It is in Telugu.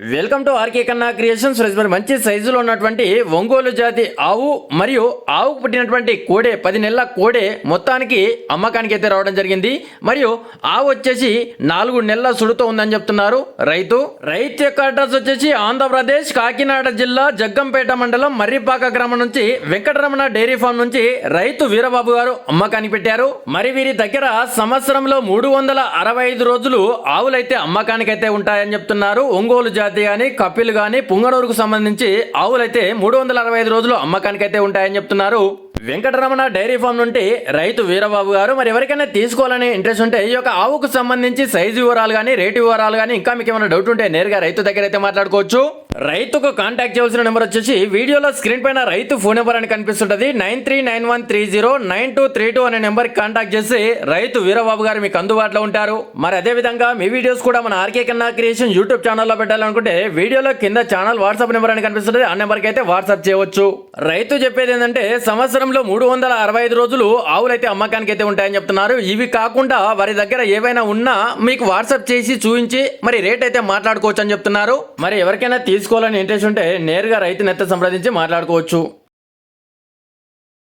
Welcome to RK Kanna creations friends మరి మంచి సైజులో ఉన్నటువంటి ఒంగోలు జాతి ఆవు మరియు ఆవుకు పుట్టినటువంటి కోడే పది నెలల కోడే మొత్తానికి అమ్మకానికి అయితే రావడం జరిగింది. మరియు ఆవు వచ్చేసి నాలుగు నెలల సుడుతో ఉందని చెప్తున్నారు రైతు. రైతు యొక్క అడ్రస్ వచ్చేసి ఆంధ్రప్రదేశ్ కాకినాడ జిల్లా జగ్గంపేట మండలం మర్రిపాక గ్రామం నుంచి వెంకటరమణ డైరీ ఫామ్ నుంచి రైతు వీరబాబు గారు అమ్మకానికి పెట్టారు. మరి వీరి దగ్గర సంవత్సరంలో మూడు వందల అరవై ఐదు రోజులు ఆవులైతే అమ్మకానికైతే ఉంటాయని చెప్తున్నారు ఒంగోలు జాతి కానీ కపిల్ కానీ పుంగనూరుకు సంబంధించి ఆవులైతే మూడు వందల అరవై ఐదు రోజులు అమ్మకానికి అయితే ఉంటాయని చెప్తున్నారు. వెంకటరమణ డైరీ ఫామ్ నుండి రైతు వీరబాబు గారు మరి ఎవరికైనా తీసుకోవాలనే ఇంట్రెస్ట్ ఉంటే ఈ యొక్క ఆవుకు సంబంధించి సైజు వివరాలు కానీ రేటు వివరాలు కానీ ఇంకా మీకు ఏమైనా డౌట్ ఉంటే నేరుగా రైతు దగ్గర అయితే మాట్లాడుకోవచ్చు. రైతుకు కాంటాక్ట్ చేయాల్సిన నెంబర్ వచ్చేసి వీడియోలో స్క్రీన్ పైన రైతు ఫోన్ నెంబర్ అని కనిపిస్తుంటది. Nine three nine one three zero nine two three two అనే నెంబర్కి కాంటాక్ట్ చేసి రైతు వీరబాబు గారు మీకు అందుబాటులో ఉంటారు. మరి అదే విధంగా మీ వీడియోస్ కూడా మన ఆర్కే కన్నా క్రియేషన్ యూట్యూబ్ ఛానల్లో పెట్టాలనుకుంటే వీడియోలో కింద ఛానల్ వాట్సాప్ నెంబర్ అని కనిపిస్తుంది ఆ నెంబర్కి అయితే వాట్సాప్ చేయవచ్చు. రైతు చెప్పేది ఏంటంటే సంవత్సరంలో మూడు వందల అరవై ఐదు రోజులు ఆవులైతే అమ్మకానికి అయితే ఉంటాయని చెప్తున్నారు. ఇవి కాకుండా వారి దగ్గర ఏవైనా ఉన్నా మీకు వాట్సాప్ చేసి చూపించి మరి రేట్ అయితే మాట్లాడుకోవచ్చు అని చెప్తున్నారు. మరి ఎవరికైనా తీసుకోవాలని ఇంట్రెస్ట్ ఉంటే నేరుగా రైతు నెత్త సంప్రదించి మాట్లాడుకోవచ్చు.